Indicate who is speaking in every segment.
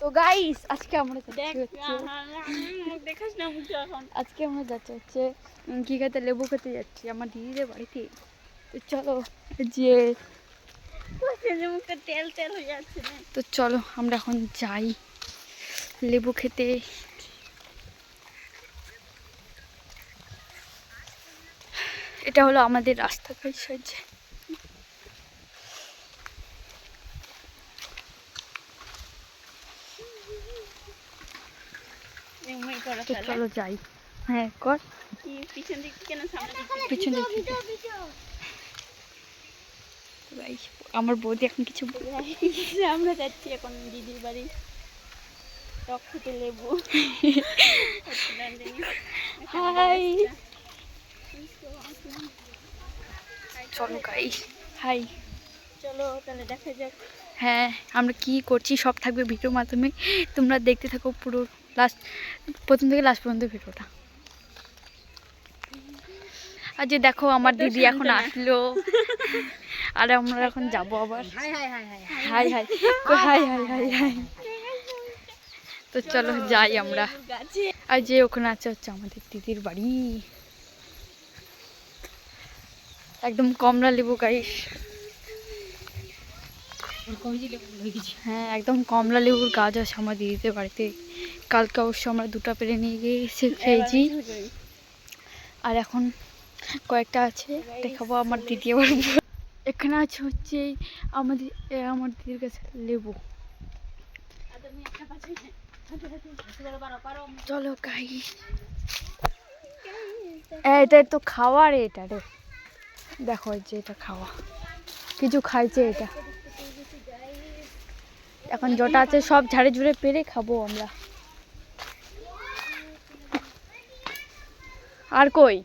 Speaker 1: তো গাইস আজকে আমরা
Speaker 2: দেখাস না মুখ এখন।
Speaker 1: আজকে আমরা যাচ্ছি হচ্ছে কি খেতে লেবু খেতে যাচ্ছি আমার দিদিদের বাড়িতে। তো চলো যে
Speaker 2: তেল তেল হয়ে যাচ্ছে
Speaker 1: তো চলো আমরা এখন যাই লেবু খেতে। এটা হলো আমাদের রাস্তা গাইস
Speaker 2: এমনি
Speaker 1: তো চলো যাই। হ্যাঁ কর।
Speaker 2: পিছন দিক থেকে না সামনে
Speaker 1: পিছন দিক আমার বৌদি এখন কিছু বলে
Speaker 2: আমরা যাচ্ছি এখন দিদির বাড়ি। টক খেতে লেবু।
Speaker 1: হাই। চলো গাইস হাই।
Speaker 2: চলো তাহলে দেখা যাক।
Speaker 1: হ্যাঁ আমরা কি করছি সব থাকবে ভিডিওর মাধ্যমে। তোমরা দেখতে থাকো পুরো লাস্ট প্রথম থেকে লাস্ট পর্যন্ত ভিডিওটা। আর যে দেখো আমার দিদি এখন আসলো। আর আমরা এখন যাব আবার।
Speaker 3: Hi hi hi hi
Speaker 1: hi hi hi. তো চলো যাই আমরা। আর যে ওখানে আছে হচ্ছে আমাদের দিদির বাড়ি। একদম কমলা লেবু গাইস।
Speaker 3: হয়ে
Speaker 1: একদম কমলা লেবুর গাছ আছে আমার দিদিদের বাড়িতে। কালকে অবশ্য আমরা দুটো পেরে নিয়ে গিয়ে এসে খেয়েছি। আর এখন কয়েকটা আছে দেখাবো আমার দিদি আবার। এখানে আছে হচ্ছে আমাদের আমার দিদির কাছে লেবু। চলো গাই এটা তো খাওয়ার এটা রে। দেখো যে এটা খাওয়া। কিছু খাইছে এটা। এখন যেটা আছে সব ঝাড়ে ঝুড়ে পেরে খাব আমরা। আর কই?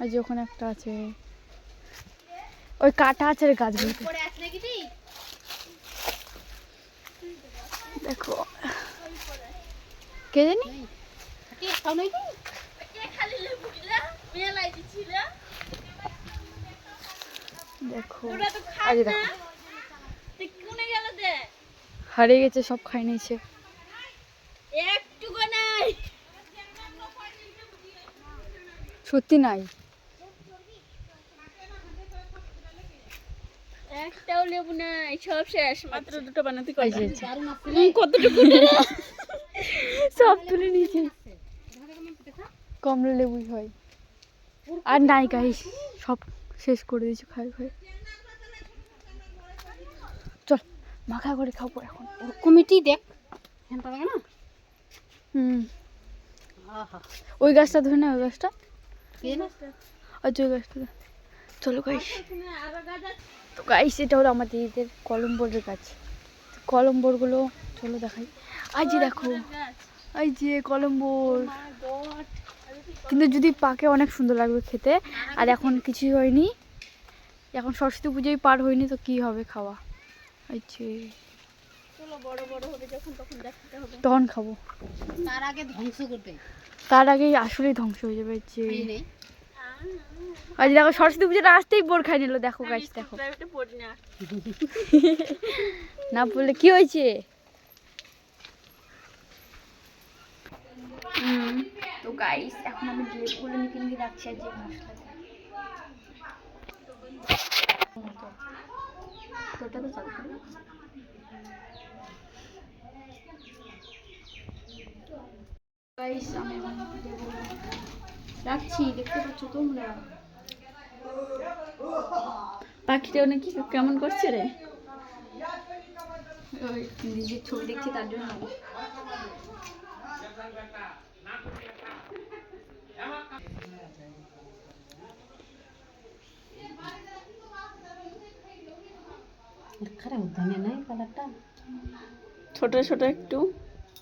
Speaker 1: আর যে ওখানে একটা আছে। ওই কাটা আছে রে গাছগুলোতে। দেখো। কে জানি?
Speaker 2: খালি লেবু দিলা? মেলাই দিছিলা?
Speaker 1: দেখো। আজ দেখো। হারিয়ে গেছে সব খাই নিয়েছে।
Speaker 2: নাই।
Speaker 1: সত্যি নাই?
Speaker 2: একটাও লেবু নাই সব শেষ। মাত্র দুটো বানাতে কতটুকু?
Speaker 1: সব তুলে নিয়েছে। কমলা লেবুই হয়। আর নাই গাইস সব শেষ করে দিয়েছে খাই খাই। মাখা করে খাব এখন।
Speaker 3: কমিটি দেখ। হ্যাঁ পাবে না?
Speaker 1: হুম। ওই গাছটা ধরে না ওই গাছটা। আচ্ছা ওই গাছটা চলো গাইস
Speaker 2: গাছ আছে।
Speaker 1: তো গাইস এটা হলো আমার দিদিদের কলম্বরের গাছ। কলম্বরগুলো চলো দেখাই। আই যে দেখো এই যে কলম্বর। কিন্তু যদি পাকে অনেক সুন্দর লাগবে খেতে। আর এখন কিছুই হয়নি। এখন সরস্বতী পুজোই পার হয়নি তো কি হবে খাওয়া?
Speaker 2: তখন দেখাতে হবে।
Speaker 1: তখন খাব।
Speaker 3: তার আগে ধ্বংস করবে।
Speaker 1: তার আগেই আসলেই ধ্বংস হয়ে যাবে যে আজ দেখো সরস্বতী পুজোটা আসতেই বোর খাই নিল। দেখো গাছ দেখো।
Speaker 2: না।
Speaker 1: বললে কি হয়েছে? তো গাইস এখন আমি ড্রেসগুলো নিয়ে কিনে রাখছি আর যে মশলা তোটা তো চালু। রাখছি, দেখতে পাচ্ছ তোমরা।
Speaker 2: পাখিটা নাকি কেমন করছে রে?
Speaker 1: নিজের ছবি দেখছি, তার জন্য।
Speaker 3: খারাপ ধনে নাই কালারটা?
Speaker 2: ছোট ছোট একটু।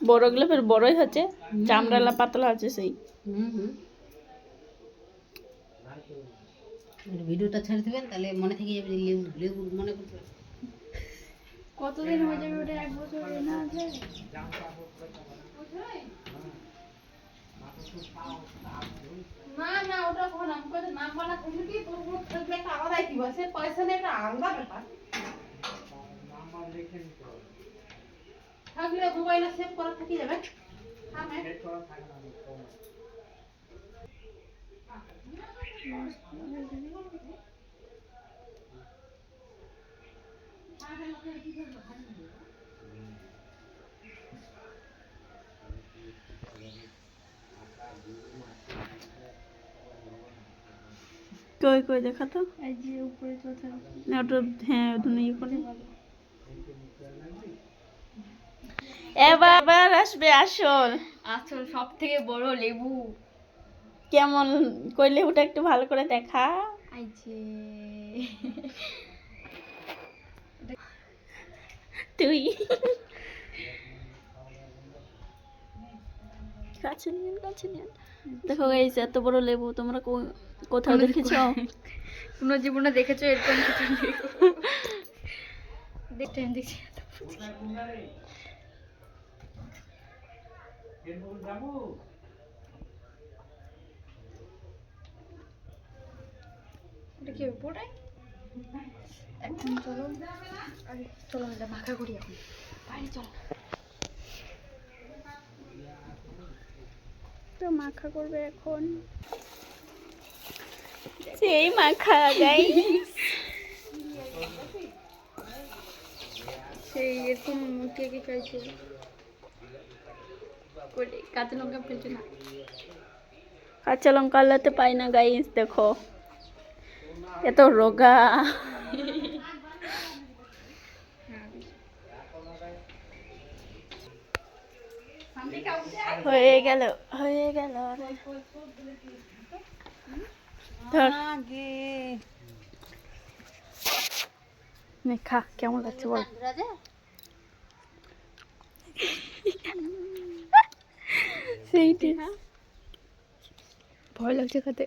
Speaker 2: বড়গুলো ফের বড়ই হচ্ছে। চামড়ালা পাতলা আছে সেই।
Speaker 3: হুম হুম। ভিডিওটা ছেড়ে দেবেন তাহলে মনে থেকে যাবে লেবু লেবু মনে করতে
Speaker 1: কতদিন হয়ে যাবে ওটা? এক বছর না আছে
Speaker 4: না না ওটা কখন আমি নাম বলা থাকলে কি তোর থাকলে একটা আলাদাই কি বসে পয়সা নিয়ে একটা আলাদা ব্যাপার। রাখলে মোবাইলে সেভ করা থেকে যাবে। থামে
Speaker 2: কই কই দেখা তো।
Speaker 1: এই যে উপরে কথা
Speaker 2: না, ওটা হ্যাঁ ওখানে ইয়ে করে এবার আসবে আসল।
Speaker 1: আসল সব থেকে বড় লেবু।
Speaker 2: কেমন কই লেবুটা একটু ভালো করে দেখা। তুই। কাছে নিন কাছে নিন দেখো গাইস এত বড় লেবু তোমরা কোথাও দেখেছ?
Speaker 1: কোনো জীবনে দেখেছ এরকম কিছু দেখছি এটা কি পুরোটাই এখন চলো আরে চলো এটা মাখা করি এখন। বাইরে চলো।
Speaker 2: তো মাখা করবে এখন। সেই মাখা গাইস
Speaker 1: সেই এরকম কে কে খাইছে করে কাঁচা লঙ্কা ফেলছে না?
Speaker 2: কাঁচা লঙ্কা আনলে পাই না গাইস দেখো। এত রোগা। হয়ে গেল হয়ে গেল।
Speaker 1: খা কেমন লাগছে বল? সেইটা ভয় লাগছে খেতে।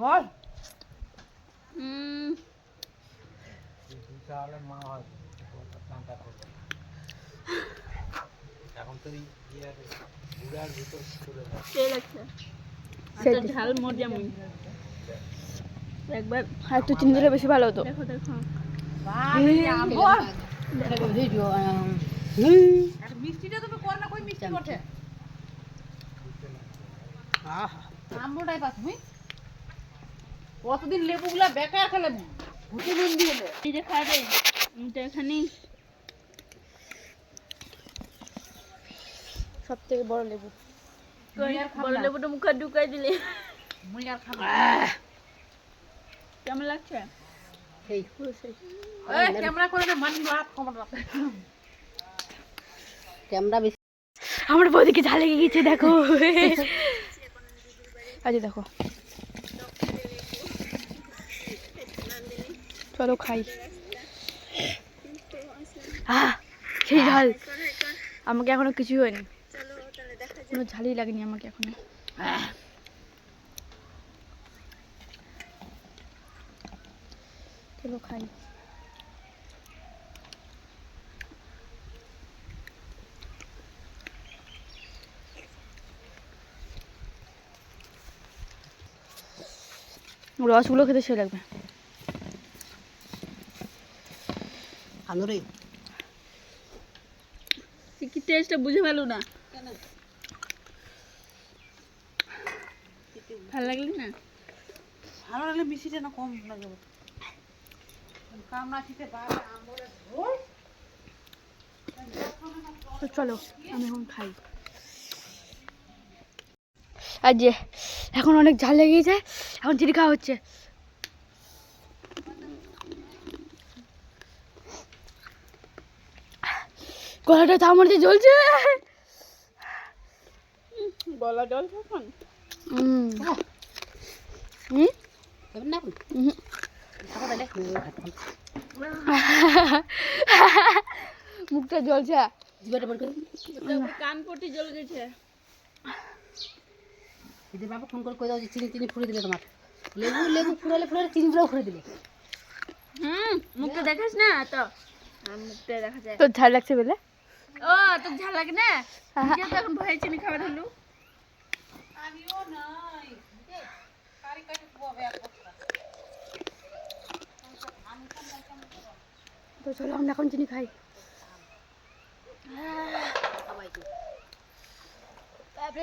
Speaker 4: বল।
Speaker 2: এত ঝাল মজা মুই একবার
Speaker 1: একটু চিনি দিলে বেশি ভালো হতো।
Speaker 2: দেখো দেখো।
Speaker 4: মিষ্টিটা তুমি পাস তুমি কতদিন লেবুগুলা বেকার খেলে ভুতে নুন দিয়ে
Speaker 2: এই যে খাবে এটা এখানে
Speaker 1: সব থেকে বড় লেবু।
Speaker 2: বড় লেবুটা মুখে ঢুকাই দিলে।
Speaker 4: খাব
Speaker 2: কেমন লাগছে?
Speaker 3: সেই
Speaker 4: ক্যামেরা করে না মানি হাত খবর
Speaker 3: ক্যামেরা বেশি
Speaker 1: আমার বৌদিকে ঝাল লেগে গেছে দেখো। আজ দেখো। চলো খাই। আহ সেই ঝাল। আমাকে এখনও কিছুই হয়নি। কোনো ঝালই লাগেনি আমাকে এখনও। চলো খাই। রসগুলো খেতে সে লাগবে
Speaker 2: তুই কি টেস্টটা বুঝে পেল না? ভালো লাগলি না?
Speaker 4: ভালো লাগলে মিষ্টিটা না কম লাগবে খেতে ঝোল
Speaker 1: তো চলো আমি এখন খাই। আর যে এখন অনেক ঝাল লেগে গেছে এখন চিনি খাওয়া হচ্ছে। গলাটা তো আমার জ্বলছে।
Speaker 2: গলা জল এখন?
Speaker 1: হুম। হুম?
Speaker 3: না
Speaker 1: হুম। মুখটা জ্বলছে।
Speaker 2: কান পটি জ্বলে গেছে।
Speaker 3: দিদি বাবা ফোন করে কই দাও যে চিনি চিনি ফুড়ে দিলে তোমার। লেবু লেবু ফুরালে ফুরালে চিনিগুলো ফুড়ে দিলে।
Speaker 2: হুম মুখটা দেখাস না? তো। আর মুখটা দেখা যায়।
Speaker 1: তোর ঝাল লাগছে বলে?
Speaker 2: ও তোর ঝাল লাগে না? এখন ভয় চিনি খাবার হলো
Speaker 4: আমিও নাই কারি কাটি খুয়াবে এক
Speaker 1: তো চলো আমরা এখন চিনি খাই। তারপরে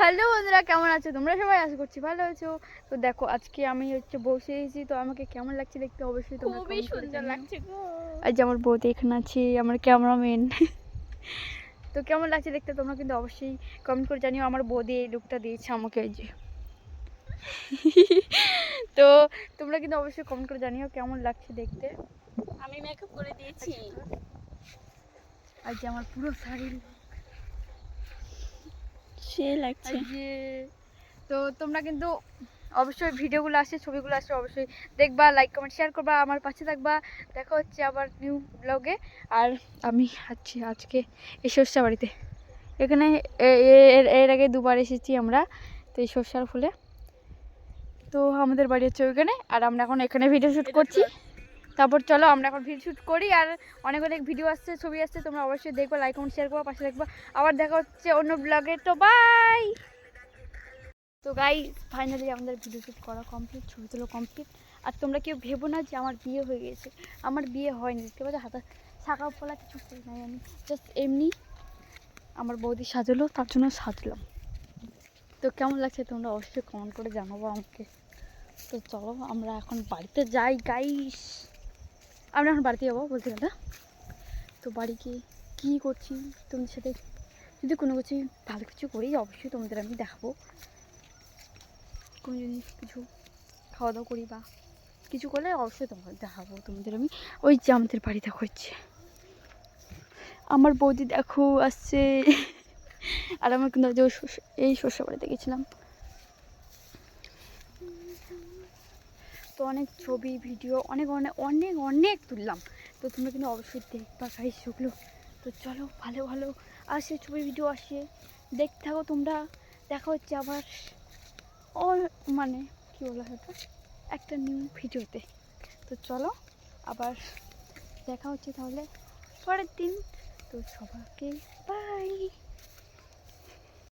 Speaker 1: হ্যালো বন্ধুরা কেমন আছো? তোমরা সবাই আশা করছি ভালো আছো। তো দেখো আজকে আমি হচ্ছে বসে এসেছি তো আমাকে কেমন লাগছে দেখতে অবশ্যই তোমরা
Speaker 2: খুবই সুন্দর লাগছে
Speaker 1: যে আমার বউতে এখানে আছে আমার ক্যামেরাম্যান। তো কেমন লাগছে দেখতে তোমরা কিন্তু অবশ্যই কমেন্ট করে জানিও। আমার বৌদি এই লুকটা দিয়েছে আমাকে যে। তো তোমরা কিন্তু অবশ্যই কমেন্ট করে জানিও কেমন লাগছে দেখতে।
Speaker 2: আমি মেকআপ করে দিয়েছি।
Speaker 1: আজ আমার পুরো শাড়ি
Speaker 2: সে লাগছে।
Speaker 1: তো তোমরা কিন্তু অবশ্যই ভিডিওগুলো আসছে ছবিগুলো আসছে অবশ্যই দেখবা লাইক কমেন্ট শেয়ার করবা আমার পাশে থাকবা। দেখা হচ্ছে আবার নিউ ব্লগে আর আমি আছি আজকে এই সর্ষা বাড়িতে। এখানে এ- এ- এর- এর আগে দুবার এসেছি আমরা তো এই সর্ষার ফুলে। তো আমাদের বাড়ি হচ্ছে ওইখানে। আর আমরা এখন এখানে ভিডিও শ্যুট করছি। তারপর চলো আমরা এখন ভিডিও শ্যুট করি আর অনেক অনেক ভিডিও আসছে, ছবি আসছে, তোমরা অবশ্যই দেখবা লাইক কমেন্ট শেয়ার করবা, পাশে দেখবা আবার দেখা হচ্ছে অন্য ব্লগে তো বাই তো গাই ফাইনালি আমাদের ভিডিও শ্যুট করা কমপ্লিট ছবি তোলা কমপ্লিট আর তোমরা কেউ ভেবো না যে আমার বিয়ে হয়ে গেছে। আমার বিয়ে হয়নি, দেখতে পাচ্ছ? হাতে শাখা ফলা কিছু করি নাই আমি। জাস্ট এমনি আমার বৌদি সাজালো, তার জন্য সাজলাম। তো কেমন লাগছে তোমরা অবশ্যই কমেন্ট করে জানাব আমাকে। তো চলো, আমরা এখন বাড়িতে যাই গাইস আমরা এখন বাড়িতে যাব বলতে গেলে তো বাড়ি গিয়ে কী করছি তোমাদের সাথে যদি কোনো কিছু ভালো কিছু করি অবশ্যই তোমাদের আমি দেখাবো কোনো যদি কিছু খাওয়া দাওয়া করি বা কিছু করলে অবশ্যই তোমাদের দেখাবো তোমাদের আমি ওই যে আমাদের বাড়ি দেখো হচ্ছে আমার বৌদি দেখো আসছে আর আমার কিন্তু এই শস্য বাড়িতে গেছিলাম তো অনেক ছবি, ভিডিও, অনেক অনেক অনেক অনেক তুললাম। তো তোমরা কিন্তু অবশ্যই দেখবা গাইস সেগুলো তো চলো, ভালো ভালো। আসে ছবি ভিডিও আসে। দেখতে থাকো তোমরা। দেখা হচ্ছে আবার। ও মানে কী বলা হয় ওটা? একটা নিউ ভিডিওতে তো। চলো, আবার দেখা হচ্ছে তাহলে। পরের দিন। তো সবাইকে বাই